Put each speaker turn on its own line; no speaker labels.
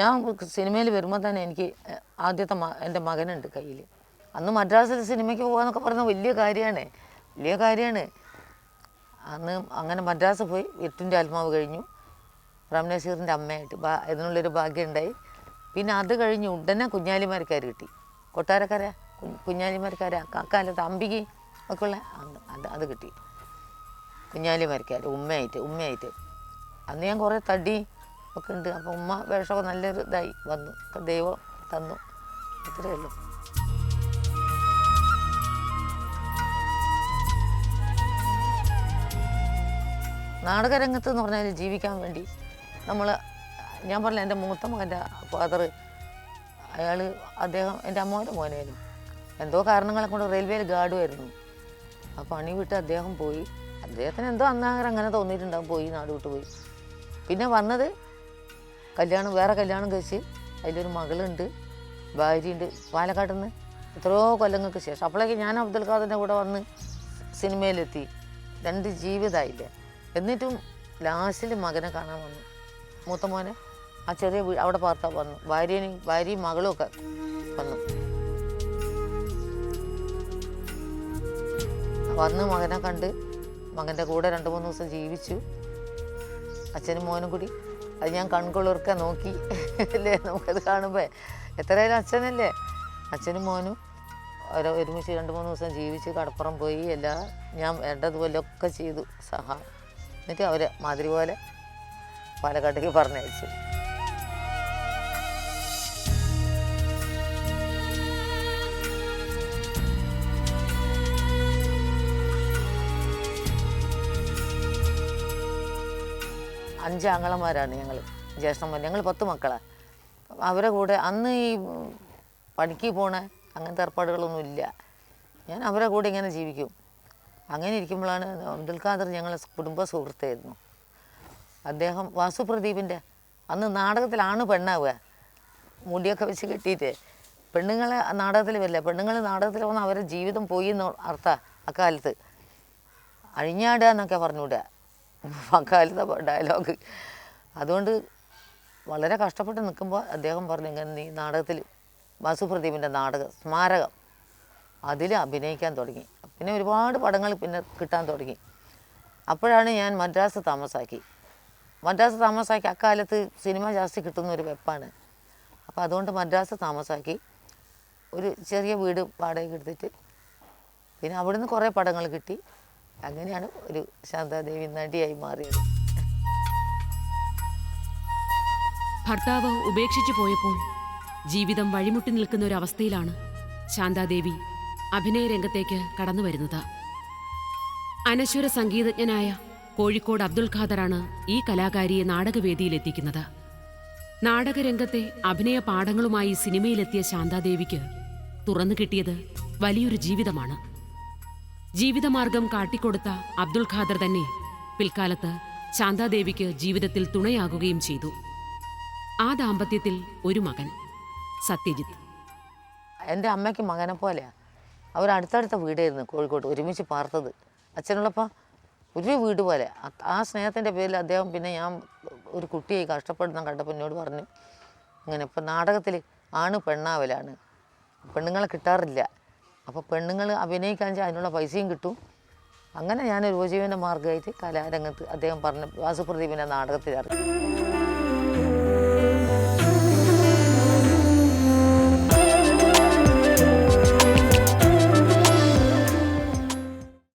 ഞാൻ സിനിമയിൽ വരുമ്പോൾ തന്നെ എനിക്ക് ആദ്യത്തെ എന്റെ മകനുണ്ട് കയ്യിൽ അന്ന് മദ്രാസിൽ സിനിമയ്ക്ക് പോകാന്നൊക്കെ പറഞ്ഞ വലിയ കാര്യമാണ് വലിയ കാര്യമാണ് അന്ന് അങ്ങനെ മദ്രാസ് പോയി എട്ടിന്റെ ആത്മാവ് കഴിഞ്ഞു. റംനസീറിന്റെ അമ്മയായിട്ട് ബാ അതിനുള്ളൊരു ഭാഗ്യം ഉണ്ടായി പിന്നെ അത് കഴിഞ്ഞ് ഉടനെ കുഞ്ഞാലിമാർക്കാർ കിട്ടി. കൊട്ടാരക്കാര കുഞ്ഞാലിമാർക്കാർ അക്കാലത്ത് അമ്പികി ഒക്കെ ഉള്ള അത് അത് കിട്ടി. കുഞ്ഞാലിമാർക്കാർ ഉമ്മയായിട്ട് ഉമ്മയായിട്ട്. അന്ന് ഞാൻ കുറേ തടി ഒക്കെ ഉണ്ട് അപ്പോൾ ഉമ്മ വേഷമൊക്കെ നല്ലൊരു ഇതായി വന്നു. ദൈവം തന്നു. അത്രയേ ഉള്ളൂ. നാടകരംഗത്ത് എന്ന് പറഞ്ഞാൽ ജീവിക്കാൻ വേണ്ടി നമ്മൾ ഞാൻ പറഞ്ഞ എന്റെ മൂത്ത മകന്റെ ഫാദർ അയാൾ അദ്ദേഹം എന്റെ അമ്മയുടെ മോനായിരുന്നു. എന്തോ കാരണങ്ങളെ കൊണ്ട് റെയിൽവേയിൽ ഗാർഡുമായിരുന്നു ആ പണി വിട്ട് അദ്ദേഹം പോയി. അദ്ദേഹത്തിന് എന്തോ അന്നാകരം അങ്ങനെ തോന്നിയിട്ടുണ്ടാവും. പോയി നാട് വിട്ട് പോയി. പിന്നെ വന്നത് കല്യാണം വേറെ കല്യാണം കഴിച്ച് അതിലൊരു മകളുണ്ട് ഭാര്യയുണ്ട് പാലക്കാട്ടിൽ നിന്ന് എത്രയോ കൊല്ലങ്ങൾക്ക് ശേഷം. അപ്പോഴേക്ക് ഞാൻ അബ്ദുൽ ഖാദറിന്റെ കൂടെ വന്ന് സിനിമയിലെത്തി. രണ്ട് ജീവിതമായില്ലേ എന്നിട്ടും ലാസ്റ്റിൽ മകനെ കാണാൻ വന്നു. മൂത്ത മോനെ ആ ചെറിയ അവിടെ പാർത്താ വന്നു. ഭാര്യയും ഭാര്യയും മകളും ഒക്കെ വന്നു. വന്ന് മകനെ കണ്ട് മകന്റെ കൂടെ രണ്ട് മൂന്ന് ദിവസം ജീവിച്ചു. അച്ഛനും മോനും കൂടി അത് ഞാൻ കൺകുളിർക്ക നോക്കി. അല്ലേ? നമുക്കത് കാണുമ്പോൾ എത്രയായാലും അച്ഛനല്ലേ? അച്ഛനും മോനും ഓരോ ഒരുമിച്ച് രണ്ട് മൂന്ന് ദിവസം ജീവിച്ച് കടപ്പുറം പോയി എല്ലാ ഞാൻ വേണ്ടതുപോലെയൊക്കെ ചെയ്തു. സഹായം എന്നിട്ട് അവരെ മാതിരി പോലെ പാലക്കാട്ടേക്ക് പറഞ്ഞയച്ചു. അഞ്ച് ആങ്ങളമാരാണ് ഞങ്ങൾ ജ്യേഷ്ഠന്മാർ ഞങ്ങൾ പത്ത് മക്കളാണ് അവരെ കൂടെ അന്ന് ഈ പണിക്ക് പോണ അങ്ങനത്തെ ഏർപ്പാടുകളൊന്നും ഇല്ല. ഞാൻ അവരെ കൂടെ ഇങ്ങനെ ജീവിക്കും. അങ്ങനെ ഇരിക്കുമ്പോഴാണ് അബ്ദുൽ ഖാദർ ഞങ്ങളെ കുടുംബ സുഹൃത്തായിരുന്നു. അദ്ദേഹം വാസു പ്രദീപിന്റെ അന്ന് നാടകത്തിലാണ് പെണ്ണാവുക. മുടിയൊക്കെ വെച്ച് കെട്ടിയിട്ട് പെണ്ണുങ്ങളെ നാടകത്തിൽ വരില്ല. പെണ്ണുങ്ങൾ നാടകത്തിൽ വന്നാൽ അവരുടെ ജീവിതം പോയി എന്ന് അർത്ഥ അക്കാലത്ത് അഴിഞ്ഞാടുക എന്നൊക്കെ പറഞ്ഞുവിടുക. അക്കാലത്തെ ഡയലോഗ്. അതുകൊണ്ട് വളരെ കഷ്ടപ്പെട്ട് നിൽക്കുമ്പോൾ അദ്ദേഹം പറഞ്ഞു ഇങ്ങനെ നീ നാടകത്തിൽ വാസുപ്രദീപിന്റെ നാടകം സ്മാരകം അതിൽ അഭിനയിക്കാൻ തുടങ്ങി. പിന്നെ ഒരുപാട് പടങ്ങൾ പിന്നെ കിട്ടാൻ തുടങ്ങി. അപ്പോഴാണ് ഞാൻ മദ്രാസ് താമസാക്കി. മദ്രാസ് താമസാക്കി അക്കാലത്ത് സിനിമ ജാസ്തി കിട്ടുന്ന ഒരു വെപ്പാണ്. അപ്പോൾ അതുകൊണ്ട് മദ്രാസ് താമസാക്കി. ഒരു ചെറിയ വീട് വാടകയ്ക്ക് എടുത്തിട്ട് പിന്നെ അവിടുന്ന് കുറേ പടങ്ങൾ കിട്ടി. അങ്ങനെയാണ് ഒരു ശാന്താദേവി നടിയായി മാറിയത്.
ഭർത്താവ് ഉപേക്ഷിച്ചു പോയപ്പോൾ ജീവിതം വഴിമുട്ടി നിൽക്കുന്ന ഒരു അവസ്ഥയിലാണ് ശാന്താദേവി അഭിനയ രംഗത്തേക്ക് കടന്നു വരുന്നത്. അനശ്വര സംഗീതജ്ഞനായ കോഴിക്കോട് അബ്ദുൽ ഖാദറാണ് ഈ കലാകാരിയെ നാടകവേദിയിലെത്തിക്കുന്നത് നാടകരംഗത്തെ അഭിനയ പാഠങ്ങളുമായി സിനിമയിലെത്തിയ ശാന്താദേവിക്ക് തുറന്നു കിട്ടിയത് വലിയൊരു ജീവിതമാണ്. ജീവിതമാർഗം കാട്ടിക്കൊടുത്ത അബ്ദുൾ ഖാദർ തന്നെ പിൽക്കാലത്ത് ശാന്താദേവിക്ക് ജീവിതത്തിൽ തുണയാകുകയും ചെയ്തു. ആ ദാമ്പത്യത്തിൽ ഒരു മകൻ സത്യജിത്ത്.
എന്റെ അമ്മയ്ക്ക് മകനെ പോലെയാണ് അവർ അടുത്തടുത്ത വീടായിരുന്നു കോഴിക്കോട് ഒരുമിച്ച് പാർത്തത്. അച്ഛനുള്ളപ്പോൾ ഒരു വീട് പോലെ. ആ- സ്നേഹത്തിന്റെ പേരിൽ അദ്ദേഹം പിന്നെ ഞാൻ ഒരു കുട്ടിയായി കഷ്ടപ്പെടുന്ന കണ്ടപ്പോൾ എന്നോട് പറഞ്ഞു ഇങ്ങനെ ഇപ്പം നാടകത്തിൽ ആണ് പെണ്ണാവലാണ്. പെണ്ണുങ്ങളെ കിട്ടാറില്ല. അപ്പോൾ പെണ്ണുങ്ങൾ അഭിനയിക്കാൻ വെച്ചാൽ അതിനുള്ള പൈസയും കിട്ടും. അങ്ങനെ ഞാൻ ഒരു ഉപജീവന മാർഗമായിട്ട് കലാരംഗത്ത് അദ്ദേഹം പറഞ്ഞ വാസുപ്രദീപിന്റെ നാടകത്തിൽ ഇറങ്ങി